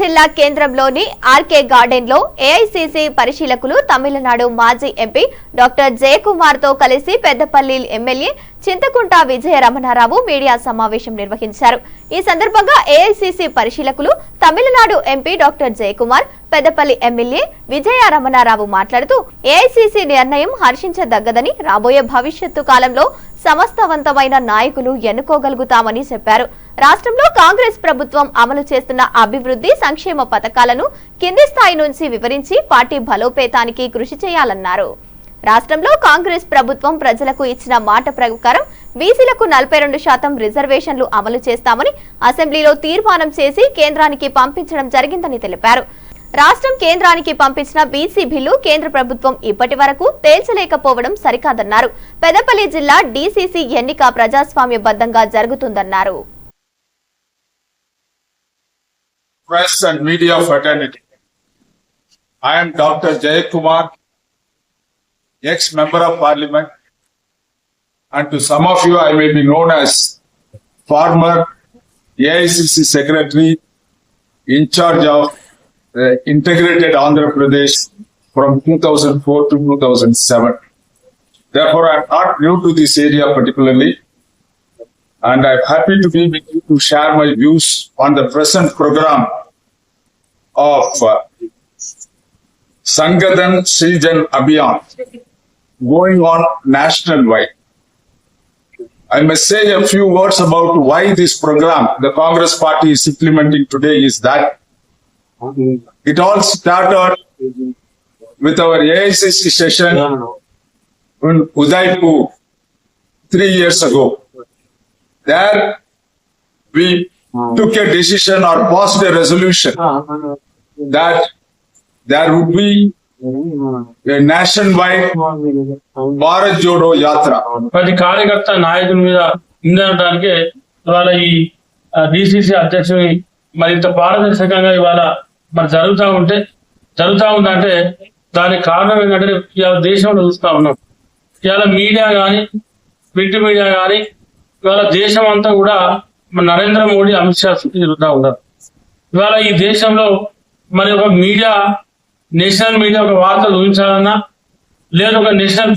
జిల్లా కేంద్రంలోని ఆర్కే గార్డెన్లో ఏఐసిసి పరిశీలకులు తమిళనాడు మాజీ ఎంపీ డాక్టర్ జయకుమార్తో కలిసి పెద్దపల్లి ఎమ్మెల్యే చింతకుంట విజయ రమణారావు మీడియా సమావేశం నిర్వహించారు. ఈ సందర్భంగా ఏఐసిసి పరిశీలకులు Tamil Nadu MP doctor Jayakumar Peddapalli MLA Vijaya Ramanarao మాట్లాడుతూ ఏఐసిసి నిర్ణయం హర్షించదగ్గదని రాబోయే భవిష్యత్తు కాలంలో సమస్తవంతమైన నాయకులు ఎన్నుకోగలుగుతామని చెప్పారు. రాష్ట్రంలో కాంగ్రెస్ ప్రభుత్వం అమలు చేస్తున్న అభివృద్ధి సంక్షేమ పథకాలను కింది స్థాయి నుంచి వివరించి పార్టీ బలోపేతానికి కృషి చేయాలన్నారు. రాష్ట్రంలో కాంగ్రెస్ ప్రభుత్వం ప్రజలకు ఇచ్చిన మాట ప్రకారం బీసీలకు నలభై రెండు శాతం రిజర్వేషన్లు అమలు చేస్తామని అసెంబ్లీలో తీర్మానం చేసి కేంద్రానికి పంపించడం జరిగిందని తెలిపారు. రాష్ట్రం కేంద్రానికి పంపించిన బీసీ బిల్లు కేంద్ర ప్రభుత్వం ఇప్పటి వరకు తేల్చలేకపోవడం సరికాదన్నారు. పెదపల్లి జిల్లా డీసీసీ ఎన్నిక ప్రజాస్వామ్యబద్ధంగా జరుగుతుందన్నారు. Press and media fraternity. I am Dr. Jayakumar, ex-member of parliament, and to some of you I may be known as former AICC secretary in charge of the integrated Andhra Pradesh from 2004 to 2007. Therefore, I am not new to this area particularly, and I'm happy to be with you to share my views on the present program of uh, Sangadan Srijan Abhiyan going on national wide. I must say a few words about why this program the Congress party is implementing today is that it all started with our AICC session in Udaipur three years ago. There we took a decision or passed a resolution that there would be a nationwide Bharat Jodo Yatra. ప్రతి కార్యకర్త నాయకుని మీద నిందడానికి ఇవాళ ఈ DCC అధ్యక్షుని మరింత పారదర్శకంగా ఇవాళ మరి జరుగుతూ ఉంటే జరుగుతూ ఉందంటే దానికి కారణం ఏంటంటే ఇవాళ దేశంలో చూస్తా ఉన్నాం. ఇవాళ మీడియా కానీ ప్రింట్ మీడియా కానీ ఇవాళ దేశం అంతా కూడా నరేంద్ర మోడీ అమిత్ షా తిరుగుతూ ఉన్నారు. ఇవాళ ఈ దేశంలో మరి ఒక మీడియా నేషనల్ మీడియా ఒక వార్తలు ఊహించాలన్నా లేదా ఒక నేషనల్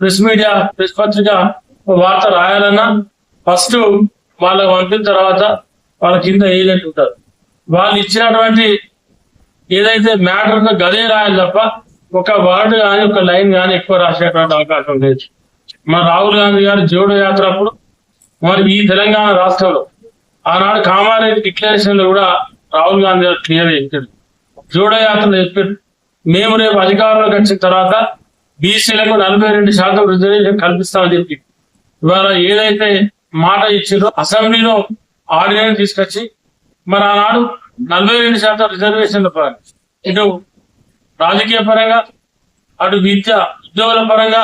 ప్రెస్ మీడియా ప్రెస్ పత్రిక వార్త రాయాలన్నా ఫస్ట్ వాళ్ళకి పంపిన తర్వాత వాళ్ళ కింద ఏజెంట్ ఉంటారు. వాళ్ళు ఇచ్చినటువంటి ఏదైతే మ్యాటర్ ఉందో గదే రాయాలి తప్ప ఒక వర్డ్ కానీ ఒక లైన్ కానీ ఎక్కువ రాసేటువంటి అవకాశం లేదు. మన రాహుల్ గాంధీ గారు జోడో యాత్ర అప్పుడు మరి ఈ తెలంగాణ రాష్ట్రంలో ఆనాడు కామారెడ్డి డిక్లరేషన్లో కూడా రాహుల్ గాంధీ గారు క్లియర్ చెప్పాడు జోడో యాత్రలో చెప్పారు. మేము రేపు అధికారంలోకి వచ్చిన తర్వాత బీసీలకు నలభై రెండు శాతం రిజర్వేషన్ కల్పిస్తామని చెప్పి ఇవాళ ఏదైతే మాట ఇచ్చిందో అసెంబ్లీలో ఆర్డినెన్స్ తీసుకొచ్చి మరి ఆనాడు నలభై రెండు శాతం రిజర్వేషన్ల పరంగా ఇటు రాజకీయ పరంగా అటు విద్య ఉద్యోగుల పరంగా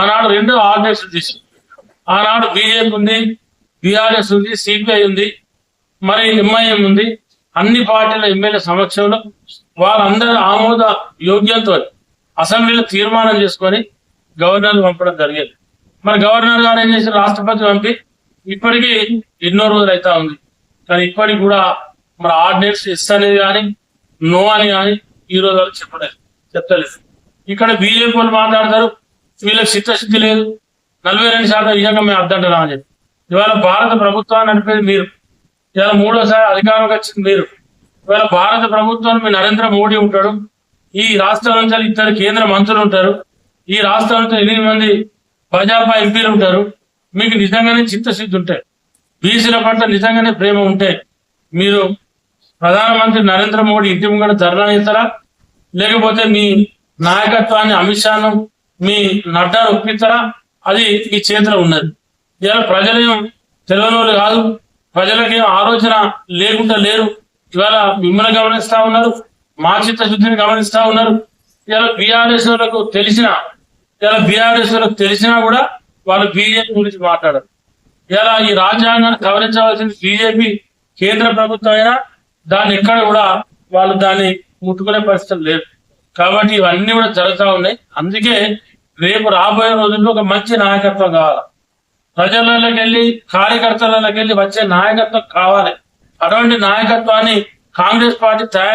ఆనాడు రెండు ఆర్డినెన్స్ తీసి ఆనాడు బీజేపీ ఉంది బీఆర్ఎస్ ఉంది సిపిఐ ఉంది మరి ఎంఐఎం ఉంది. అన్ని పార్టీల ఎమ్మెల్యే సమక్షంలో వాళ్ళందరూ ఆమోద యోగ్యంతో అసెంబ్లీలో తీర్మానం చేసుకొని గవర్నర్ పంపడం జరిగేది. మరి గవర్నర్ గారు ఏం చేసి రాష్ట్రపతి పంపి ఇప్పటికీ ఎన్నో రోజులు అవుతా ఉంది. కానీ ఇప్పటికి కూడా మరి ఆర్డినెన్స్ ఎస్ అనేది కానీ నో అని కానీ ఈ రోజు వరకు చెప్పలేదు. చెప్తలేదు ఇక్కడ బీజేపీ వాళ్ళు మాట్లాడతారు వీళ్ళకి చిత్తశుద్ధి లేదు. నలభై రెండు శాతం నిజంగా మేము అద్దంటారా అని చెప్పి. ఇవాళ భారత ప్రభుత్వాన్ని నడిపేది మీరు. ఇవాళ మూడోసారి అధికారంలోకి వచ్చింది మీరు. ఇవాళ భారత ప్రభుత్వం మీ నరేంద్ర మోడీ ఉంటాడు. ఈ రాష్ట్రం నుంచి ఇద్దరు కేంద్ర మంత్రులు ఉంటారు. ఈ రాష్ట్రం నుంచి ఎనిమిది మంది భాజపా ఎంపీలు ఉంటారు. మీకు నిజంగానే చిత్తశుద్ధి ఉంటాయి బీసీల పట్ల నిజంగానే ప్రేమ ఉంటే మీరు ప్రధానమంత్రి నరేంద్ర మోడీ ఇంటి ముంగడ ధర్నా ఇస్తారా లేకపోతే మీ నాయకత్వాన్ని అమిత్ షాను మీ నడ్డాను ఒప్పించరా? అది మీ చేతిలో ఉన్నది. ఇవాళ ప్రజలేం తెలియని వాళ్ళు కాదు. ప్రజలకి ఆలోచన లేకుండా లేరు. ఇవాళ మిమ్మల్ని గమనిస్తా ఉన్నారు. మా చిత్తశుద్ధిని గమనిస్తా ఉన్నారు. ఇవాళ బీఆర్ఎస్ వాళ్ళకు తెలిసిన ఇవాళ బీఆర్ఎస్ వాళ్ళకు తెలిసినా కూడా వాళ్ళు బీజేపీ గురించి మాట్లాడరు. ఇలా ఈ రాజ్యాంగాన్ని గమనించవలసింది బీజేపీ కేంద్ర ప్రభుత్వం అయినా దాన్ని ఎక్కడ కూడా వాళ్ళు దాన్ని ముట్టుకునే పరిస్థితులు లేదు కాబట్టి ఇవన్నీ కూడా జరుగుతూ ఉన్నాయి. అందుకే రేపు రాబోయే రోజుల్లో ఒక మంచి నాయకత్వం కావాలి. ప్రజలలోకి వెళ్ళి కార్యకర్తలలోకి వెళ్ళి వచ్చే నాయకత్వం కావాలి. అటువంటి నాయకత్వాన్ని కాంగ్రెస్ పార్టీ తయారు